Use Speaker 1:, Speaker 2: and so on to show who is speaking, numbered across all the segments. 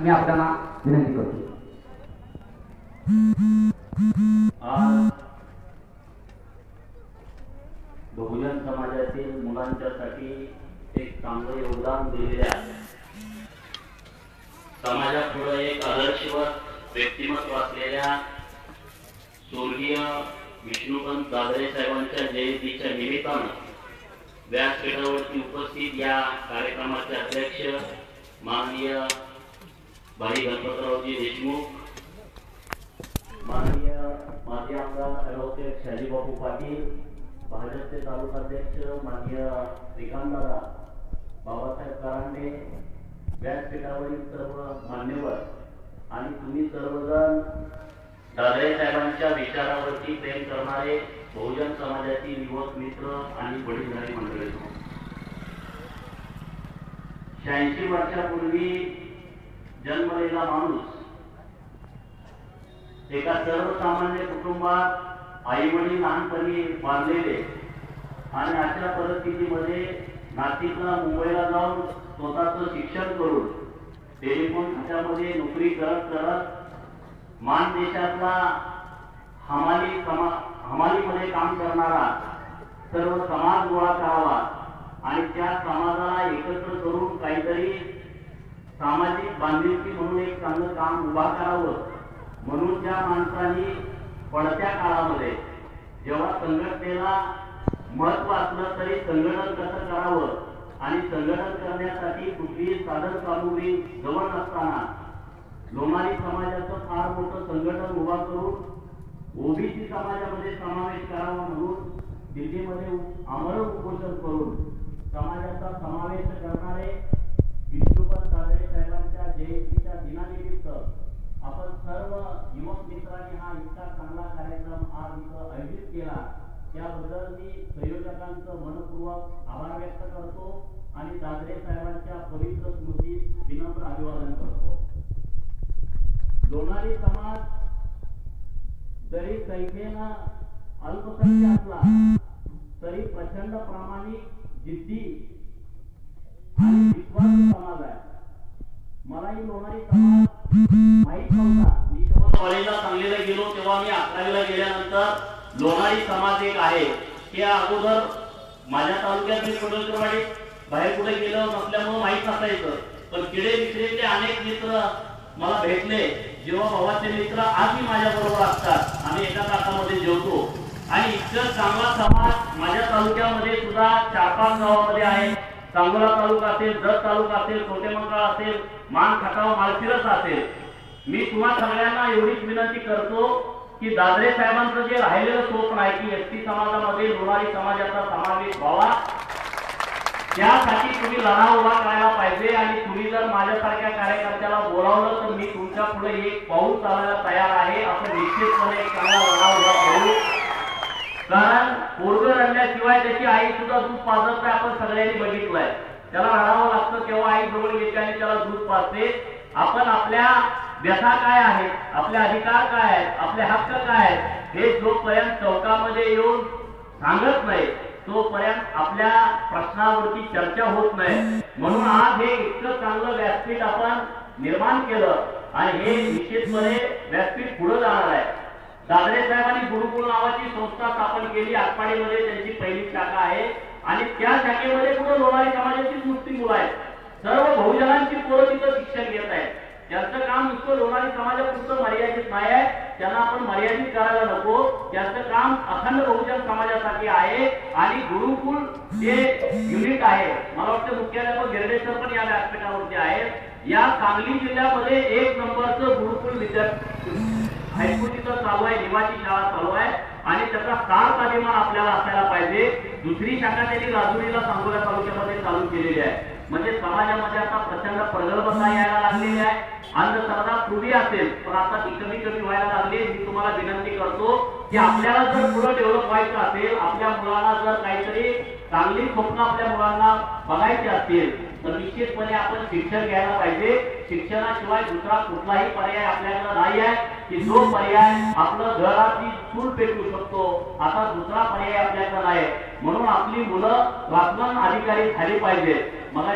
Speaker 1: मी आपल्याला विनंती करतो.
Speaker 2: आज बहुजन समाजातील मुलांच्यासाठी एक चांगलं योगदान दिलेले आहे. समाजापुढे एक आदर्शवत व्यक्तिमत्व असलेल्या स्वर्गीय विष्णुपंत दादरे साहेबांच्या जयंतीच्या निमित्तानं व्यासपीठावरती उपस्थित या कार्यक्रमाचे अध्यक्ष माननीय भाई गणपतरावजी देशमुख माननीय माजी आमदार ॲडव्होकेट शाजीबापू पाटील भाजपचे तालुकाध्यक्ष माननीय श्रीकांतदादा बाबासाहेब करांडे व्यासपीठावरील सर्व मान्यवर आणि तुम्ही सर्वजण दादरे साहेबांच्या विचारावरती प्रेम करणारे बहुजन समाजातील युवक मित्र आणि वडीलधारी मंडळी. शहाऐंशी वर्षापूर्वी जन्मलेला माणूस. एका सर्वसामान्य कुटुंबात आई वडील लहानपणी बांधलेले आणि अशा परिस्थितीमध्ये नाशिकला मुंबईला जाऊन स्वतःच शिक्षण करून टेलिफोन खात्यामध्ये नोकरी करत करत मान देशातला हमाली समा हमालीमध्ये काम करणारा सर्व समाज गोळा करावा आणि त्या समाजाला एकत्र करून काहीतरी सामाजिक बांधिलकी म्हणून एक चांगलं काम उभा करावं म्हणून ज्या माणसांनी पडत्या काळामध्ये जेव्हा संघटनेला महत्त्व असलं तरी संघटन कसं करावं आणि संघटन करण्यासाठी कुठलीही साधन सामुग्री जवळ नसताना लोमारी समाजाचं फार मोठं संघटन उभा करून ओबीसी समाजामध्ये समावेश करावा म्हणून दिल्लीमध्ये आमरण उपोषण करून समाजाचा समावेश करणारे विष्णुपद दादरे साहेबांच्या जयंतीच्या दिनानिमित्त आपण सर्व युवक मित्रांनी हा इतका चांगला कार्यक्रम आज इथं आयोजित केला. त्याबद्दल मी संयोजकांचं मनपूर्वक आभार व्यक्त करतो आणि दादरे साहेबांच्या पवित्र स्मृतीस विनम्र अभिवादन करतो. लोणारी समाज जरी संख्येनं अल्पसंख्य असला तरी प्रचंड प्रामाणिक जिद्दी आणि विश्वासू समाज आहे मलाही लोणारी समाज माहीत नव्हता मी जेव्हा कॉलेजला सांगलीला गेलो तेव्हा मी अकरावीला गेल्यानंतर लोणारी समाज एक आहे हे अगोदर माझ्या तालुक्यात मी पडोलकरवाडी बाहेर कुठे गेलं नसल्यामुळं माहीत नसायचं पण किडे मित्रेचे अनेक मित्र मला भेटले जेव्हा भावाचे मित्र आजही माझ्या बरोबर असतात आम्ही एका तासामध्ये जेवतो आणि इतकं चांगला समाज माझ्या तालुक्यामध्ये सुद्धा चार पाच गावामध्ये आहे सांगोला तालुका असेल जत तालुका असेल कोटेमंगळ असेल मान खटाव मालशिरस असेल. मी तुम्हा सगळ्यांना एवढीच विनंती करतो की दादरे साहेबांचं जे राहिलेलं स्वप्न आहे की एस टी समाजामध्ये लोणारी समाजाचा समावेश व्हावा. त्यासाठी तुम्ही लढा उभा करायला पाहिजे आणि तुम्ही जर माझ्यासारख्या कार्यकर्त्याला बोलावलं तर मी तुमच्यापुढे एक पाऊल चालायला तयार आहे. आपण निश्चितपणे एक चांगला लढा उभा करू. कारण पोरग रडल्याशिवाय त्याची आई सुद्धा दूध पाजत नाही आपण सगळ्यांनी बघितलंय. त्याला रडावं लागतं तेव्हा आई जवळ येते आणि त्याला दूध पाजते. आपण आपल्या व्यथा काय आहे आपले अधिकार काय आहेत आपले हक्क काय आहेत हे जोपर्यंत चौकामध्ये येऊन सांगत नाही तोपर्यंत आपल्या प्रश्नावरती चर्चा होत नाही. म्हणून आज हे इतकं चांगलं व्यासपीठ आपण निर्माण केलं आणि हे निश्चितपणे व्यासपीठ पुढे जाणार आहे. दादरे साहेबांनी गुरुकुल नावाची संस्था स्थापन केली. आटपाडीमध्ये त्यांची पहिली शाखा आहे. आणि त्या शाखेमध्ये पुढे लोणारी समाजाची नुसती मुलं आहेत सर्व बहुजनांची पोरं तिथं शिक्षण घेत आहेत. त्यांचं काम नुसतं लोणारी समाजापुरतं मर्यादित नाही आहे. त्यांना आपण मर्यादित करायला नको. त्यांचं काम अखंड बहुजन समाजासाठी आहे. आणि गुरुकुल जे युनिट आहे. मला वाटतं मुख्याध्यापक गिरडेसर पण या व्यासपीठावरती आहेत. या सांगली जिल्ह्यामध्ये एक नंबरचं गुरुकुल विद्यापीठ हायस्कूल चालू आहे निवासी शाळा चालू आहे आणि त्याचा सार्थ अभिमान आपल्याला असायला पाहिजे. दुसरी शाखा त्यांनी राजुरीला सांगोला तालुक्यामध्ये चालू केलेली आहे. म्हणजे समाजामध्ये आता प्रचंड प्रगल्भता यायला लागलेली आहे. अंधश्रद्धा पूर्वी असेल पण आता ती कमी कमी व्हायला लागली मी तुम्हाला विनंती करतो की आपल्याला जर पुढे डेव्हलप व्हायचं असेल आपल्या मुलांना जर काहीतरी चांगली स्वप्न आपल्या मुलांना बघायची असतील तर निश्चितपणे आपण शिक्षण घ्यायला पाहिजे. शिक्षणाशिवाय दुसरा कुठलाही पर्याय आपल्याकडे नाही आहे की जो पर्याय आपलं घरातली चूल पेटवू शकतो आता दुसरा पर्याय आपल्याकडे नाही म्हणून आपली मुलं वाचन अधिकारी झाली पाहिजे. मला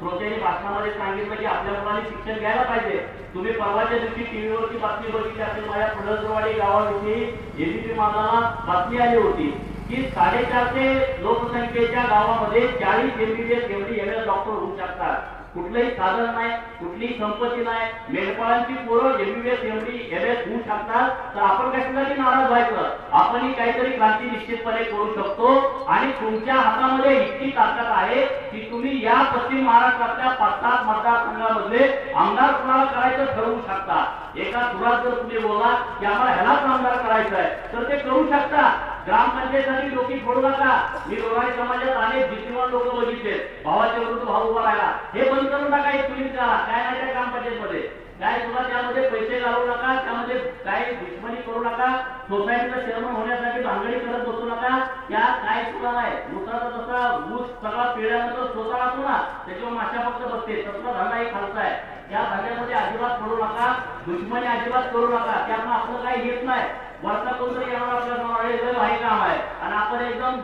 Speaker 2: श्रोत्यांनी भाषणामध्ये सांगितलं की आपल्या मुलांनी शिक्षण घ्यायला पाहिजे. तुम्ही परवाच्या दिवशी टीव्हीवरची बातमी बघितली असेल माझ्या फुलंद्रवाडी गावाविषयी. एबीपी माझा बातमी आली होती. की साडेचारशे लोकसंख्येच्या गावामध्ये चाळीस एमबीबीएस एवढी एम डॉक्टर होऊ शकतात. कुठलंही साधन नाही कुठलीही संपत्ती नाही. मेंढपाळांची पोरं एमबीबीएस एवढी एम एस होऊ शकतात. तर आपण कशासाठी नाराज व्हायचं? आपणही काहीतरी क्रांती निश्चितपणे करू शकतो. आणि तुमच्या हातामध्ये इतकी ताकद आहे की तुम्ही या पश्चिम महाराष्ट्रातल्या पाच सात मतदारसंघामधले आमदार कुणाला करायचं ठरवू शकता? एका सुरात जर तुम्ही बोला की आम्हाला ह्यालाच आमदार करायचं आहे तर ते करू शकता. ग्रामपंचायतीसाठी लोक फोडू नका मी लोणारी समाजात अनेक जिद्दीवान लोक बघितले. भावाच्या विरुद्ध भाऊ उभा राहिला. हे बंद करून टाका एक तुम्ही करा काय नाही त्या ग्रामपंचायतमध्ये. काय तुला त्यामध्ये पैसे घालवू नका. त्यामध्ये काय दुश्मनी करू नका. सोसायटीचा चेअरमन होण्यासाठी भांगडी करत बसू नका. या काय तुला नाही. ऊसाचा जसा ऊस सगळा पिळल्यानंतर स्वतः असतो ना त्याच्यावर माशा फक्त बसते. तसला धंदा एक खालचा आहे. या धंद्यामध्ये अजिबात पडू नका. दुश्मनी अजिबात करू नका. त्यामुळे आपलं काही येत नाही. वरचा कोणतरी येणार आपल्यासमोर अरे लय काम आहे. आणि आपण एकदम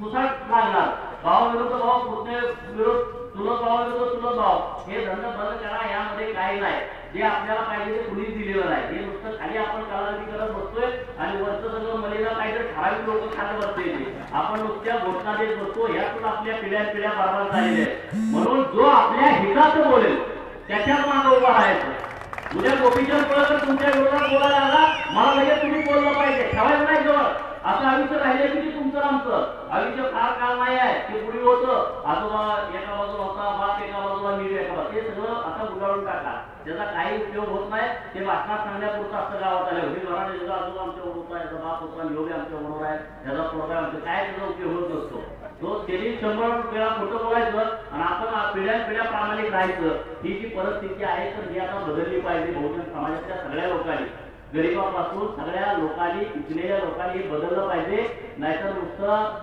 Speaker 2: सुसाट लागणार. भाव विरुद्ध भाव पुतणे विरोध चुलत भावाविरुद्ध चुलत भाव. हे धंद बंद करा यामध्ये काही नाही. जे आपल्याला पाहिजे ते कुणीच दिलेलं नाही. हे नुसतं खाली आपण कालावधी करत बसतोय आणि वरचं सगळं मलेला काहीतरी ठराविक लोक खात बसते आपण नुसत्या घोषणा देत बसतो ह्यातून आपल्या पिढ्या पिढ्या बरोबर झालेल्या आहेत. म्हणून जो आपल्या हिताचं बोलेल त्याच्याच मागं उभा राहायचं. उद्या गोपीचंद पळकर तुमच्या विरोधात बोलायला आला मला लगेच तुम्ही बोललं पाहिजे. ठेवायचं नाही जवळ असं आयुष्य राहिले किती तुमचं आमचं? आयुष्य फार काळ नाही आहे. ते पूर्वी होतं. आजोबा एका बाजूला होता बाप एका बाजूला मी एका बाजूला. ते सगळं आता उजाळून टाका. त्याचा काही उपयोग होत नाही ते भाषणात सांगण्यापुरतं असं गावात आलं हे घराने आजोबा आमच्या बरोबर आहे याचा बाप होता योगी आमच्या बरोबर आहे. याचा प्रोग्राम आमच्या काय त्याचा उपयोग होत नसतो तो त्यांनी शंभर वेळा खोटं बोलायचं आणि आपण पिढ्या पिढ्या प्रामाणिक राहायचं ही जी परिस्थिती आहे तर ही आता बदलली पाहिजे बहुजन समाजाच्या सगळ्या लोकांनी. गरीबापासून सगळ्या लोकांनी शिकलेल्या लोकांनी हे बदललं पाहिजे नाहीतर नुसतं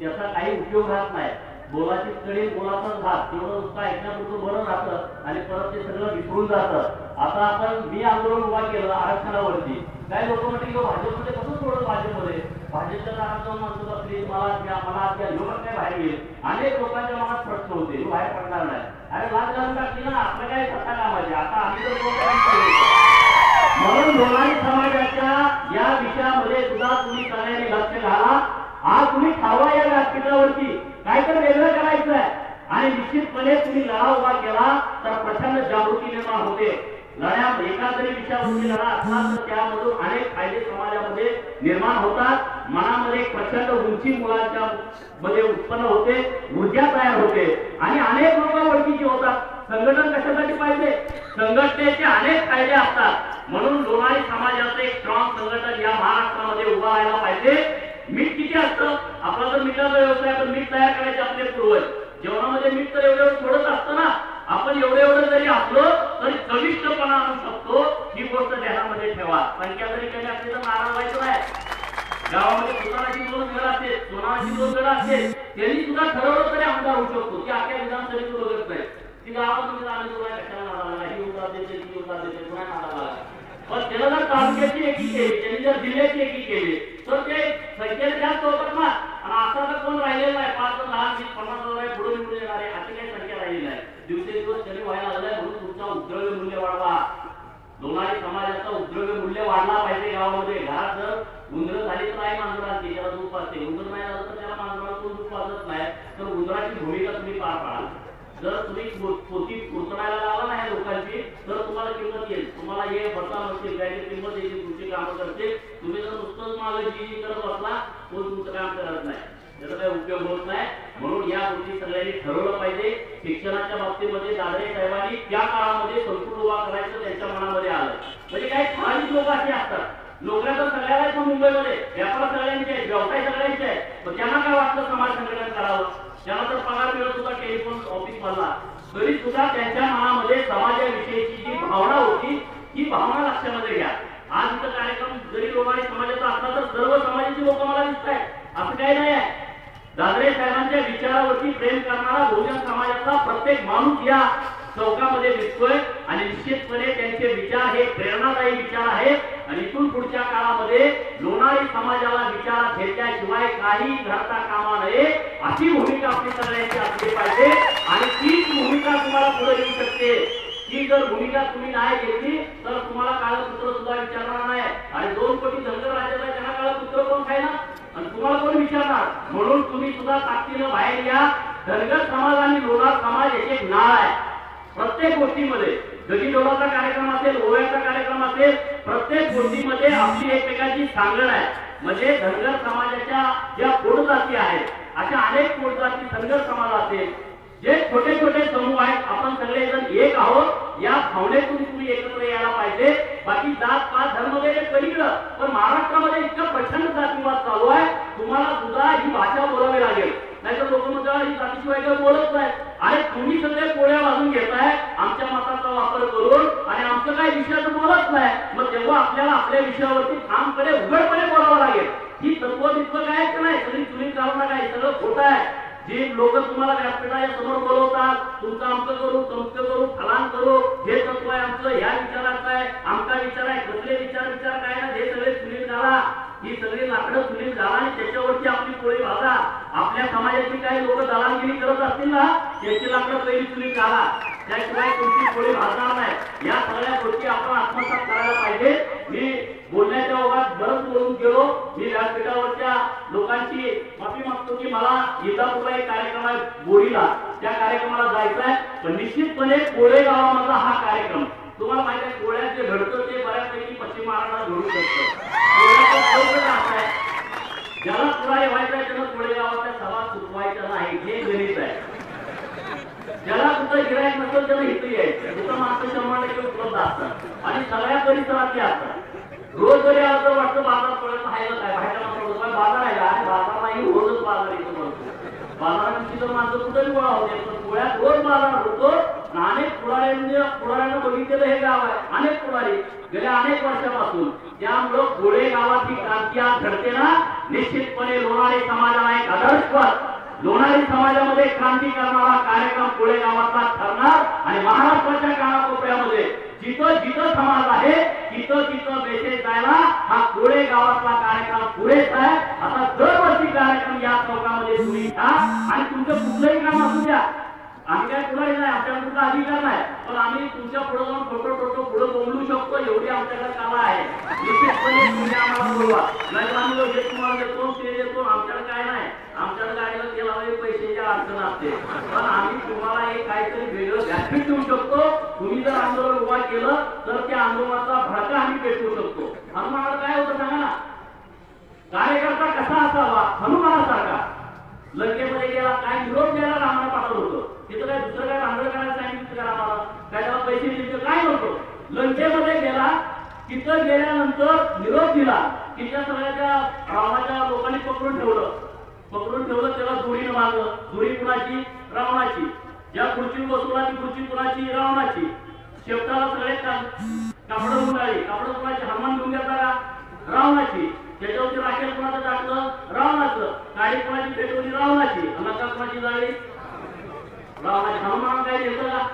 Speaker 2: त्याचा काही उपयोग राहत नाही. बोलाची कडी बोलाचाच भाग. तेवढं नुसतं ऐकण्यापुरतं बरं राहतं आणि परत ते सगळं विसरून जातं. आता आपण मी आंदोलन उभा केलं आरक्षणावरती. काय लोक म्हणते की भाजपमध्ये कसं सोडलं भाजपमध्ये? भाजपच्या दारात जाऊन माणसं बसली मला द्या मला द्या लोक काय बाहेर येईल अनेक लोकांच्या मनात प्रश्न होते. बाहेर पडणार नाही. अरे लाच घालून टाकली ना आपलं काय सत्ता कामाची? आता आम्ही तर म्हणून लोणारी समाजाच्या या विषयामध्ये सुद्धा तुम्ही सगळ्यांनी लक्ष घाला. आज तुम्ही ठरवा या व्यासपीठावरती काहीतरी वेगळं करायचं आहे आणि निश्चितपणे तुम्ही लढा उभा केला तर प्रचंड जागृती निर्माण होते. लढ्या एका जरी विषयावरती लढा असला तर त्यामधून अनेक फायदे समाजामध्ये निर्माण होतात. मनामध्ये एक प्रचंड उंची मुलांच्या मध्ये उत्पन्न होते ऊर्जा तयार होते आणि अनेक लोक ओळखीचे होतात. संघटन कशासाठी पाहिजे? संघटनेचे अनेक फायदे असतात. म्हणून लोणारी समाजाचं एक स्ट्रॉंग संघटन या महाराष्ट्रामध्ये उभा राहायला पाहिजे. मीठ किती असतं? आपला जर मिठाचा व्यवसाय तर मीठ तयार करायचे आपले पूर्वज. जेवणामध्ये मीठ तर एवढं थोडंच असतं ना. आपण एवढं एवढं जरी असलो तरी कनिष्ठपणा आणू शकतो. ही गोष्ट ध्यानामध्ये ठेवा. पंचायतरी जरी कमी असली तर नाराज व्हायचं नाही गावामध्ये सुताराची दोन घर असते सोनाची दोन घर असते त्यांनी सुद्धा ठरवलं तरी आमदार होऊ शकतो. की आख्या विधानसभेत बघत नाही. ती गावात तुम्ही आम्ही तुला कशाला नादाला ही उतार देते ती उतार देते पुन्हा नादाला पण त्याला जर तालुक्याची एकी केली त्यांनी जर जिल्ह्याची एकी केली तर ते संख्येने जास्त होतात ना आणि आता तर कोण राहिलेलं नाही पाच दहा वीस पन्नास हजार आहे पुढे निवडून येणार आहे अशी काही संख्या राहिलेली नाही दिवसेदिवस शरीर व्हायला लागलाय म्हणून तुमचा उद्रव्य मूल्य वाढवा. लोणारी समाजाचं उद्रव्य मूल्य वाढला पाहिजे गावामध्ये. घरात जर उंदर झाली तर नाही मांजराची त्याला दूध पाजते उंदर नाही झालं तर त्याला मांजराला कोण दूध पाजत नाही. तर उंदराची भूमिका तुम्ही पार पाडा जर तुम्ही पोती पुरसणायला लावला नाही लोकांची तर तुम्हाला किंमत येईल. तुम्हाला हे बसा नसतील. काय किंमत येईल तुमची कामं करते तुम्ही जर नुसतंच मागे जी करत असला तो तुमचं काम करत नाही. त्याचं काही उपयोग होत नाही म्हणून या गोष्टी सगळ्यांनी ठरवलं पाहिजे. शिक्षणाच्या बाबतीमध्ये दादरे साहेबांनी त्या काळामध्ये संस्कृत उभा करायचं त्यांच्या मनामध्ये आलं. म्हणजे काही ठराविक लोक असे असतात. नोकऱ्या तर सगळ्याला मुंबईमध्ये. व्यापार सगळ्यांचे आहेत व्यवसाय सगळ्यांचे आहेत. पण त्यांना काय वाटतं समाज संघटन करावं? त्यांना तर पगार मिळत होता टेलिफोन ऑफिस मधला. तरी सुद्धा त्यांच्या मनामध्ये समाजाविषयीची जी भावना होती ती भावना लक्षामध्ये घ्या. आज इथं कार्यक्रम जरी लोकांनी समाजाचा असला तर सर्व समाजाची लोक मला दिसत आहेत असं काही दादरे साहेबांच्या विचारावरती प्रेम करणारा बहुजन समाजाचा प्रत्येक माणूस या चौकामध्ये दिसतोय आणि निश्चितपणे त्यांचे विचार हे प्रेरणादायी विचार आहेत. आणि इथून पुढच्या काळामध्ये लोणारी समाजाला विचारात घेतल्याशिवाय काही घडता कामा नये अशी भूमिका आपली सगळ्यांची असली पाहिजे. आणि तीच भूमिका तुम्हाला पुढे येऊ शकते. ही जर भूमिका तुम्ही नाही घेतली तर तुम्हाला काळपुत्र सुद्धा विचारणार नाही. आणि दोन कोटी धनगर राज्याला त्यांना काळपुत्र कोण खायला विचारणार. म्हणून तुम्ही सुद्धा ताकदीनं बाहेर या. धनगर समाज आणि लोणार समाज एक एक नाळ आहे. प्रत्येक गोष्टीमध्ये गजीडोळाचा कार्यक्रम असेल ओव्याचा कार्यक्रम असेल प्रत्येक गोष्टीमध्ये आपली एकमेकांची सांगड आहे. म्हणजे धनगर समाजाच्या ज्या पोटजाती आहेत अशा अनेक पोटजाती धनगर समाज असेल जे छोटे छोटे समूह आहेत आपण सगळेजण एक आहोत. या भावनेतून तुम्ही एकत्र यायला पाहिजे. बाकी जात पात धर्म वगैरे पलीकडं पण महाराष्ट्रामध्ये इतकं प्रचंड जातीवाद चालू आहे तुम्हाला सुद्धा ही भाषा बोलावी लागेल नाहीतर लोक शिवाय बोलत नाही. आणि तुम्ही सगळे पोळ्या वाजून घेताय आमच्या मताचा वापर करून आणि आमचं काही विषयाचं बोलत नाही. मग तेव्हा आपल्याला आपल्या विषयावरती ठामपणे उघडपणे बोलावं लागेल. ही तत्व तिथं काय नाही? सगळी चुली कारण काय सगळं खोटं आहे. जी लोक तुम्हाला व्यासपीठाच्या समोर बोलवतात तुमचं आमचं करू तुमचं करू फलान करू हे तत्व आहे आमचं ह्या विचाराचं आहे आमचा विचार आहे कसले विचार विचार काय ना? हे सगळे सुनील झाला. ही सगळी लाकडं सुनील झाला आणि त्याच्यावरती आपली पोळी भाजा आपल्या समाजातली काही लोक दलालगिरी करत असतील ना याची लाकडं पहिली तुम्ही काढा. त्याशिवाय तुमची पोळी भाजणार नाही. या सगळ्या गोष्टी आपण आत्मसात करायला पाहिजे. मी बोलण्याच्या ओघात बरंच बोलून गेलो. मी व्यासपीठावरच्या लोकांची माफी मागतो की मला इंदापूरला एक कार्यक्रम आहे बोरीला. त्या कार्यक्रमाला जायचं आहे. पण निश्चितपणे कोळे गावामधला हा कार्यक्रम. तुम्हाला माहिती आहे कोळ्यात जे घडतं ते बऱ्यापैकी पश्चिम महाराष्ट्रात घडू शकतं. कोळ्याचं व्हायचं आहे त्यानं कोळे गावाच्या सभा चुकवायच्या नाही हे गणित आहे. ज्याला कुठं गिरायक नसेल त्याला इथे यायचं. कुठं माणसं शंभर टक्के उपलब्ध असतात आणि सगळ्या परिसरातली असतात रोज जरी असं वाटतं बाजार पडत आहे काय बाहेरच्या पडत पण बाजार आहे आणि बाजार नाही रोजच बाजार इथं म्हणतो बाजारांची तर माणसं कुठेही गोळा होते पण पुण्यात रोज बाजार होतो. अनेक पुढाऱ्यांनी पुढाऱ्यानं बघितलेलं हे गाव आहे. अनेक पुढारी गेल्या अनेक वर्षापासून त्यामुळं पुढे गावाची क्रांती आज घडते ना. निश्चितपणे लोणारी समाजाला एक आदर्शवत लोणारी समाजामध्ये क्रांती करणारा कार्यक्रम पुढे गावातला ठरणार आणि महाराष्ट्राच्या कानाकोपऱ्यामध्ये जिथं जिथं समाज आहे तिथं तिथं मेसेज जायला हा कोळे गावातला कार्यक्रम पुरेसा आहे आता दरवर्षी कार्यक्रम या चौकामध्ये तुम्ही घ्या आणि तुमचं कुठलंही काम असू द्या. आम्ही काय पुढे नाही आमच्या अधिकार नाही. पण आम्ही तुमच्यापुढे जाऊन फोटो फोटो पुढे शकतो एवढी आमच्याकडे कला आहे. निश्चितपणे तुम्ही आम्हाला बोलवा. नाही आम्ही हे तुम्हाला देतो ते देतो आमच्याकडे काय नाही. आमच्याकडे गाडीला गेला हवे पैशाची अडचण असते. पण आम्ही तुम्हाला एक काहीतरी वेगळं व्यासपीठ देऊ शकतो. तुम्ही जर आंदोलन उभा केलं तर त्या आंदोलनाचा भडका आम्ही पेटवू शकतो. हनुमानाला काय होतं सांगा ना? कार्यकर्ता कसा असावा? हनुमानासारखा. लंकेमध्ये गेला काय निरोप द्यायला रामाला पाठवलं होतं. तिथं काय दुसरं काय आंदोलन करायला सांगितलं का रामाला? काय त्याला पैसे दिले काय होतं? लंकेमध्ये गेला तिथं गेल्यानंतर निरोप दिला तिथल्या सगळ्याच्या रामाच्या लोकांनी पकडून ठेवलं. पकडून ठेवलं त्याला दुरीनं मारलं धुरी कुणाची? रावणाची. ज्या खुर्ची बसवला ती खुर्ची कुणाची? रावणाची. शेवटाला सगळे कापड उडाली कापड कुणाची हनुमान घेऊन घेतला का रावणाची. त्याच्यावरती राखेल कुणाचं टाकलं? रावणाचं. काही कुणाची पेटवली रावणाची. नका कुणाची जाळी रावणाची. हनुमान काय देतं का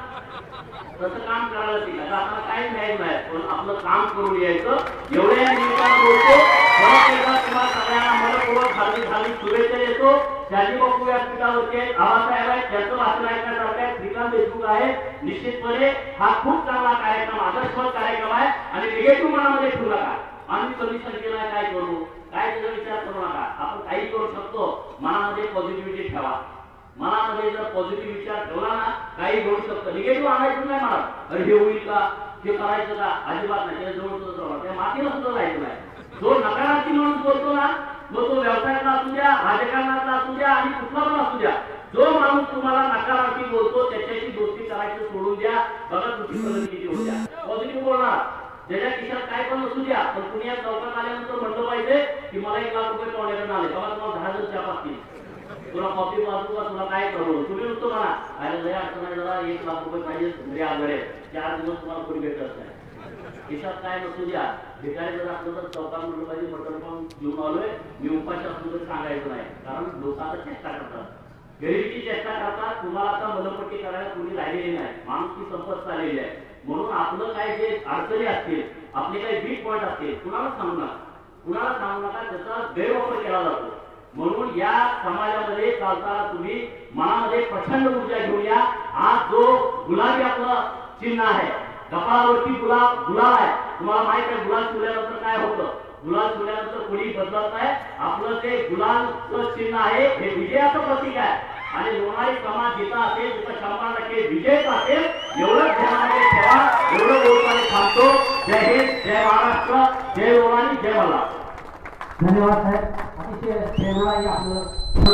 Speaker 2: तसं काम करायला शिकायचं आपल्याला काही न्यायचं नाही. पण आपलं काम करून यायचं. एवढ्या निमित्तानं बोलतो. तुम्हाला सगळ्यांना मनपूर्वक हार्दिक हार्दिक शुभेच्छा देतो. शाजी बापू आबासाहेब आहेत. त्यांचं ऐकण्यासारखं आहे. श्रीकांत देशमुख आहे. निश्चितपणे हा खूप चांगला कार्यक्रम आदर्शवत कार्यक्रम आहे. आणि निगेटिव्ह मनामध्ये ठेवू नका. आम्ही कमी केलं काय करू? काय त्याचा विचार करू नका. आपण काही करू शकतो. मनामध्ये पॉझिटिव्हिटी ठेवा. मनामध्ये जर पॉझिटिव्ह विचार ठेवला ना काही घडू शकतं. निगेटिव्ह आणायचं नाही मला अरे हे होईल का? हे करायचं का? अजिबात नाही. त्या जवळ त्या मातीला सुद्धा जायचं नाही. जो नकारात्मक माणूस बोलतो ना मग तो व्यवसायातला असू द्या राजकारणातला असू द्या आणि कुठला पण असू द्या जो माणूस तुम्हाला नकारात्मक बोलतो त्याच्याशी दोस्ती करायचं सोडून द्या. बघा तुमची प्रगती किती होत्या पॉझिटिव्ह बोलणार. ज्याच्या खिशात काय पण असू द्या पण पुण्यात चौकात आल्यानंतर म्हटलं पाहिजे की मला एक लाख रुपये पाहुण्याकडे आले. बाबा तुम्हाला दहा हजार चहा असतील तुला कॉपी वाचू का? तुला काय करू? तुम्ही नुसतं म्हणा अरे लय अडचण आहे जरा एक लाख रुपये पाहिजे घरी आजारे चार दिवस तुम्हाला कोणी भेटत नाही. खिशात काय नसू द्या. भिकारी जर असलं तर चौका म्हटलं पाहिजे मटण पण घेऊन आलोय. मी उपाशी असलो तर सांगायचं नाही. कारण लोक आता चेष्टा करतात. गरिबीची चेष्टा करतात. तुम्हाला आता मलपट्टी करायला कोणी राहिलेली नाही. माणूस ती संपत चाललेली आहे. म्हणून आपलं काय जे अडचणी असतील आपले काही वीक पॉईंट असतील कुणाला सांगू नका. कुणाला सांगू नका त्याचा गैरवापर केला जातो. म्हणून या समाजामध्ये चालताना तुम्ही मनामध्ये प्रचंड ऊर्जा घेऊन या. आज जो गुलाबी आपलं चिन्ह आहे कपाळावरती गुलाब गुलाब आहे. तुम्हाला माहीत आहे गुलाब ठेवल्यानंतर काय होतं? गुलाल ठेवल्यानंतर कोणी बदलत नाही. आपलं ते गुलालचं चिन्ह आहे हे विजयाचं प्रतीक आहे. आणि लोणारी समाज जिथं असेल तिथं शंभर टक्के विजयच असेल एवढं ध्यानामध्ये ठेवा एवढं लोकांनी थांबतो. जय हिंद जय महाराष्ट्र जय लोणारी जय मला
Speaker 1: धन्यवाद साहेब. अतिशय प्रेरणादायी आपलं